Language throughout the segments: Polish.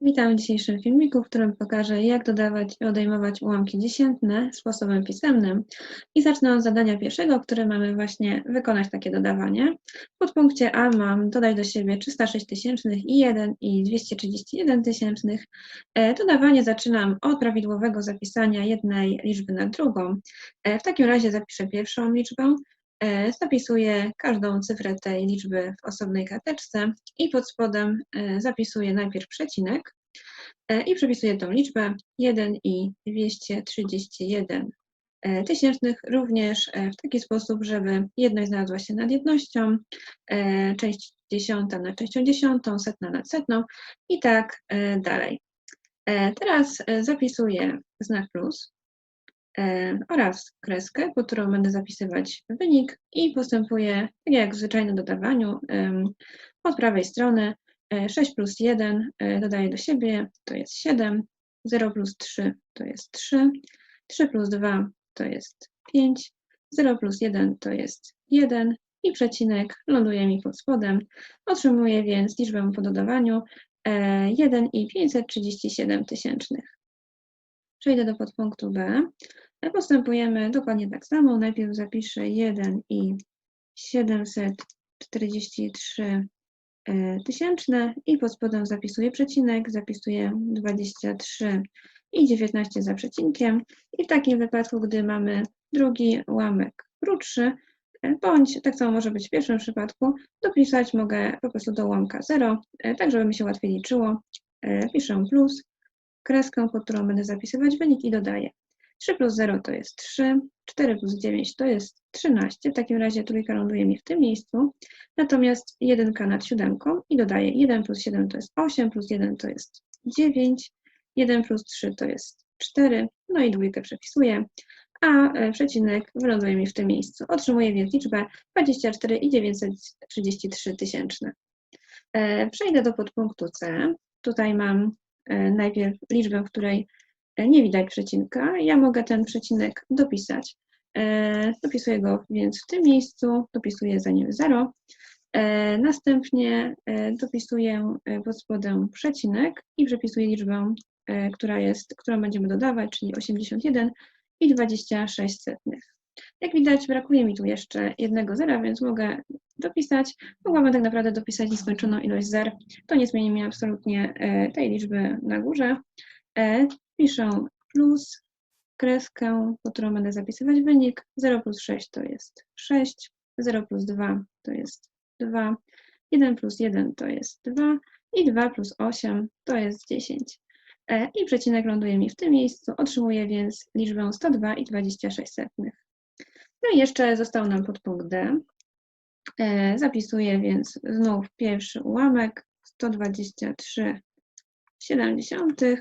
Witam w dzisiejszym filmiku, w którym pokażę, jak dodawać i odejmować ułamki dziesiętne sposobem pisemnym. I zacznę od zadania pierwszego, które mamy właśnie wykonać takie dodawanie. W podpunkcie A mam dodać do siebie 306 tysięcznych i 1 i 231 tysięcznych. E, dodawanie zaczynam od prawidłowego zapisania jednej liczby na drugą. E, w takim razie zapiszę pierwszą liczbę, zapisuję każdą cyfrę tej liczby w osobnej karteczce i pod spodem zapisuję najpierw przecinek, E, i przepisuję tą liczbę 1 i 231 e, tysięcznych również e, w taki sposób, żeby jedność znalazła się nad jednością, część dziesiąta nad częścią dziesiątą, setna nad setną i tak dalej. Teraz zapisuję znak plus oraz kreskę, pod którą będę zapisywać wynik i postępuję, tak jak w zwyczajnym dodawaniu, od prawej strony 6 e, plus 1 e, dodaję do siebie, to jest 7, 0 plus 3 to jest 3, 3 plus 2 to jest 5, 0 plus 1 to jest 1 i przecinek ląduje mi pod spodem. Otrzymuję więc liczbę po dodawaniu 1 e, i 537 tysięcznych. Przejdę do podpunktu B. Postępujemy dokładnie tak samo. Najpierw zapiszę 1 i 743 E, tysięczne i pod spodem zapisuję przecinek, zapisuję 23 i 19 za przecinkiem i w takim wypadku, gdy mamy drugi ułamek krótszy, e, bądź tak samo może być w pierwszym przypadku, dopisać mogę po prostu do ułamka 0, e, tak żeby mi się łatwiej liczyło. Piszę plus, kreskę, pod którą będę zapisywać wynik i dodaję. 3 plus 0 to jest 3, 4 plus 9 to jest 13, w takim razie trójka ląduje mi w tym miejscu, natomiast 1 nad siódemką i dodaję 1 plus 7 to jest 8, plus 1 to jest 9, 1 plus 3 to jest 4, no i dwójkę przepisuję, a e, przecinek wyląduje mi w tym miejscu. Otrzymuję więc liczbę 24 i 933 tysięczne. E, przejdę do podpunktu C. Tutaj mam e, najpierw liczbę, w której nie widać przecinka, ja mogę ten przecinek dopisać. E, dopisuję go więc w tym miejscu, dopisuję za nim 0. E, następnie e, dopisuję pod spodem przecinek i przepisuję liczbę, która jest, którą będziemy dodawać, czyli 81 i 26 setnych. Jak widać, brakuje mi tu jeszcze jednego zera, więc mogę dopisać. Mogłabym tak naprawdę dopisać nieskończoną ilość zer. To nie zmieni mi absolutnie tej liczby na górze. Piszę plus, kreskę, po którą będę zapisywać wynik. 0 plus 6 to jest 6, 0 plus 2 to jest 2, 1 plus 1 to jest 2 i 2 plus 8 to jest 10. E, I przecinek ląduje mi w tym miejscu, otrzymuję więc liczbę 102 i 26 setnych. No i jeszcze został nam podpunkt D. E, zapisuję więc znów pierwszy ułamek 123 70 E,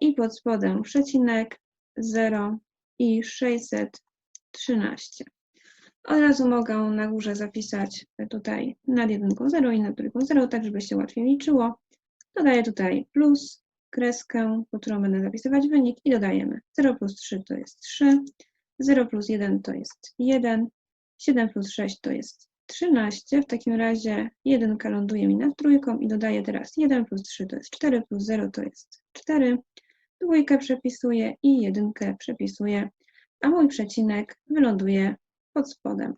i pod spodem przecinek 0 i 613. Od razu mogę na górze zapisać tutaj nad jedynką 0 i nad drugą 0, tak żeby się łatwiej liczyło. Dodaję tutaj plus, kreskę, po którą będę zapisywać wynik i dodajemy 0 plus 3 to jest 3, 0 plus 1 to jest 1, 7 plus 6 to jest 13. W takim razie 1 ląduje mi nad trójką i dodaję teraz 1 plus 3 to jest 4, plus 0 to jest 4. Dwójkę przepisuję i jedynkę przepisuję, a mój przecinek wyląduje pod spodem.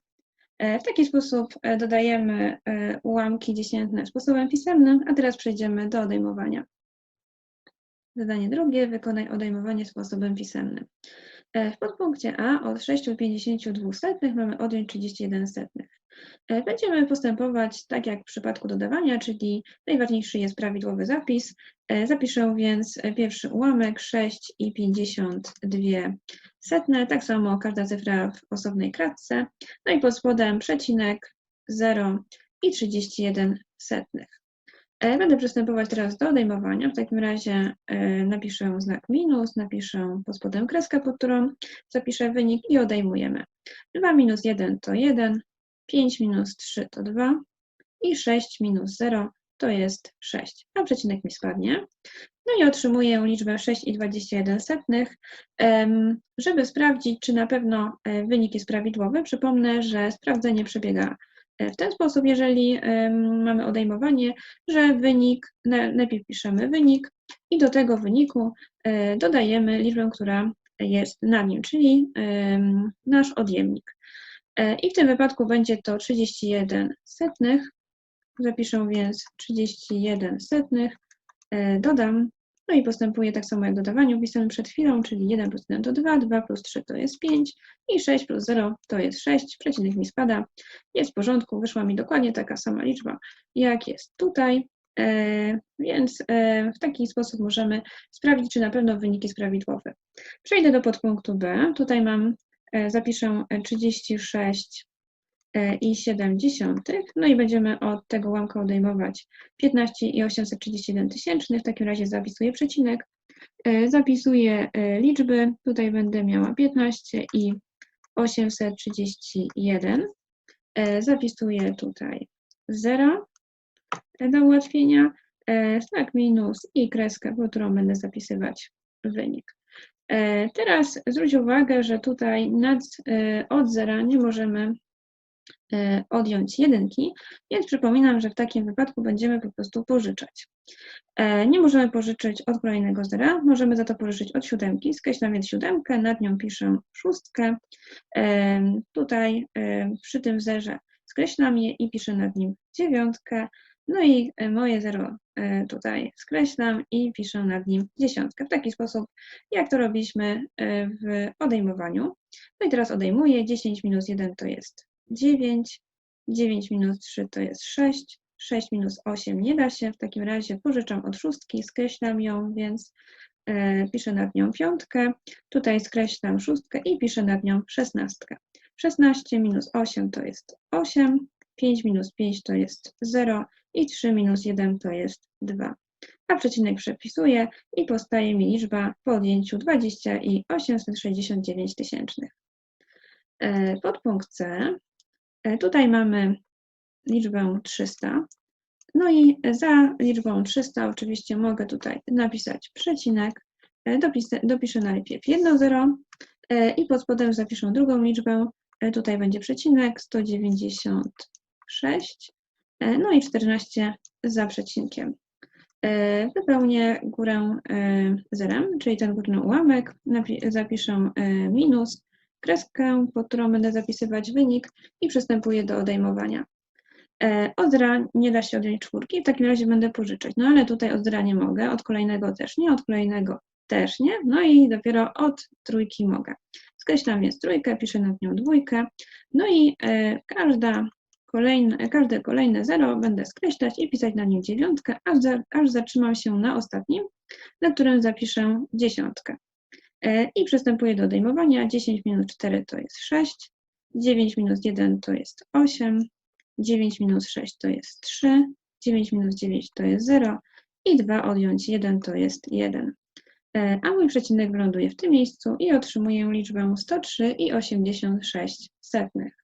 E, w taki sposób e, dodajemy e, ułamki dziesiętne sposobem pisemnym, a teraz przejdziemy do odejmowania. Zadanie drugie, wykonaj odejmowanie sposobem pisemnym. W podpunkcie A od 6,52 setnych mamy odjąć 31 setnych. E, będziemy postępować tak jak w przypadku dodawania, czyli najważniejszy jest prawidłowy zapis. E, zapiszę więc pierwszy ułamek 6 i 52 setne, tak samo każda cyfra w osobnej kratce. No i pod spodem przecinek 0 i 31 setnych. E, będę przystępować teraz do odejmowania. W takim razie napiszę znak minus, napiszę pod spodem kreskę, pod którą zapiszę wynik i odejmujemy. 2 minus 1 to 1, 5 minus 3 to 2 i 6 minus 0 to jest 6, a przecinek mi spadnie. No i otrzymuję liczbę 6,21 setnych. Żeby sprawdzić, czy na pewno e, wynik jest prawidłowy, przypomnę, że sprawdzenie przebiega W ten sposób, jeżeli mamy odejmowanie, że wynik, na- najpierw piszemy wynik i do tego wyniku e, dodajemy liczbę, która jest na nim, czyli nasz odjemnik. E, I w tym wypadku będzie to 31 setnych. Zapiszę więc 31 setnych, e, dodam, no i postępuję tak samo jak dodawanie opisane przed chwilą, czyli 1 plus 1 to 2, 2 plus 3 to jest 5 i 6 plus 0 to jest 6, przecinek mi spada, jest w porządku, wyszła mi dokładnie taka sama liczba, jak jest tutaj, e, więc w taki sposób możemy sprawdzić, czy na pewno wynik jest prawidłowy. Przejdę do podpunktu B, tutaj mam, zapiszę e, 36 e, i 7 dziesiątych, no i będziemy od tego ułamka odejmować 15 i 831 tysięcznych, w takim razie zapisuję przecinek, e, zapisuję e, liczby, tutaj będę miała 15 i 831, E, zapisuję tutaj 0 do ułatwienia, e, znak minus i kreskę, po którą będę zapisywać wynik. E, Teraz zwróć uwagę, że tutaj nad, e, od zera nie możemy e, odjąć jedynki, więc przypominam, że w takim wypadku będziemy po prostu pożyczać. Nie możemy pożyczyć od kolejnego zera, możemy za to pożyczyć od siódemki. Skreślam więc siódemkę, nad nią piszę szóstkę. Tutaj przy tym zerze skreślam je i piszę nad nim dziewiątkę. No i e, moje zero e, tutaj skreślam i piszę nad nim dziesiątkę. W taki sposób, jak to robiliśmy e, w odejmowaniu. No i teraz odejmuję. 10 minus 1 to jest 9, 9 minus 3 to jest 6, 6 minus 8 nie da się, w takim razie pożyczam od szóstki, skreślam ją, więc piszę nad nią piątkę, tutaj skreślam szóstkę i piszę nad nią szesnastkę. 16 minus 8 to jest 8, 5 minus 5 to jest 0 i 3 minus 1 to jest 2. A przecinek przepisuję i powstaje mi liczba po odjęciu 20 i 869 tysięcznych. E, Podpunkt C. E, Tutaj mamy liczbę 300. No i za liczbą 300 oczywiście mogę tutaj napisać przecinek. E, Dopisę, dopiszę najpierw jedno zero i pod spodem zapiszę drugą liczbę. Tutaj będzie przecinek 196, e, no i 14 za przecinkiem. E, Wypełnię górę e, zerem, czyli ten górny ułamek. Zapiszę e, minus, kreskę, pod którą będę zapisywać wynik i przystępuję do odejmowania. E, Od zera nie da się odjąć czwórki, w takim razie będę pożyczać. No ale tutaj od zera nie mogę, od kolejnego też nie, od kolejnego też nie, no i dopiero od trójki mogę. Skreślam więc trójkę, piszę nad nią dwójkę, no i e, każda kolejne, każde kolejne zero będę skreślać i pisać na nim dziewiątkę, aż, za, aż zatrzymam się na ostatnim, na którym zapiszę dziesiątkę. E, I przystępuję do odejmowania. 10 minus 4 to jest 6, 9 minus 1 to jest 8, 9 minus 6 to jest 3, 9 minus 9 to jest 0 i 2 odjąć 1 to jest 1. E, A mój przecinek wyląduje w tym miejscu i otrzymuję liczbę 103 i 86 setnych.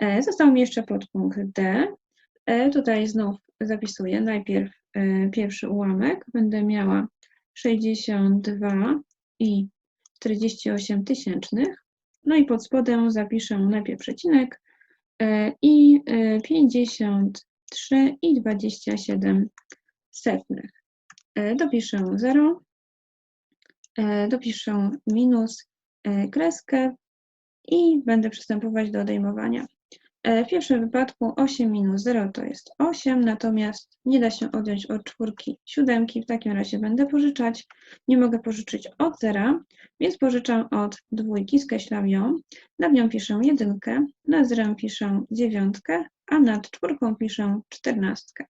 E, Został mi jeszcze podpunkt D. E, Tutaj znów zapisuję najpierw e, pierwszy ułamek. Będę miała 62 i 48 tysięcznych. No i pod spodem zapiszę najpierw przecinek i e, 53 i 27 setnych. Dopiszę 0, e, dopiszę minus, kreskę i będę przystępować do odejmowania. E, W pierwszym wypadku 8 minus 0 to jest 8, natomiast nie da się odjąć od czwórki siódemki, w takim razie będę pożyczać. Nie mogę pożyczyć od zera, więc pożyczam od dwójki, skreślam ją. Nad nią piszę jedynkę, nad zerem piszę dziewiątkę, a nad czwórką piszę czternastkę.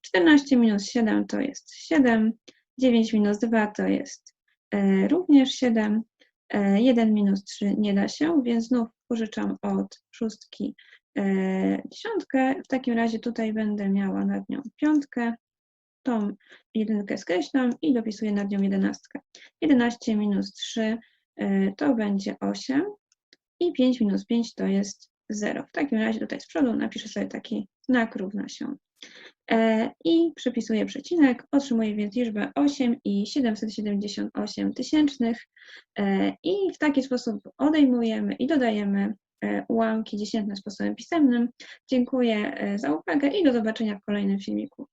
14 minus 7 to jest 7, 9 minus 2 to jest e, również 7, e, 1 minus 3 nie da się, więc znów pożyczam od szóstki e, dziesiątkę. W takim razie tutaj będę miała nad nią piątkę, tą jedynkę skreślam i dopisuję nad nią jedenastkę. 11 minus 3 e, to będzie 8 i 5 minus 5 to jest 0. W takim razie tutaj z przodu napiszę sobie taki znak równa się. E, I przypisuję przecinek, otrzymuję więc liczbę 8 i 778 tysięcznych e, i w taki sposób odejmujemy i dodajemy e, ułamki dziesiętne sposobem pisemnym. Dziękuję za uwagę i do zobaczenia w kolejnym filmiku.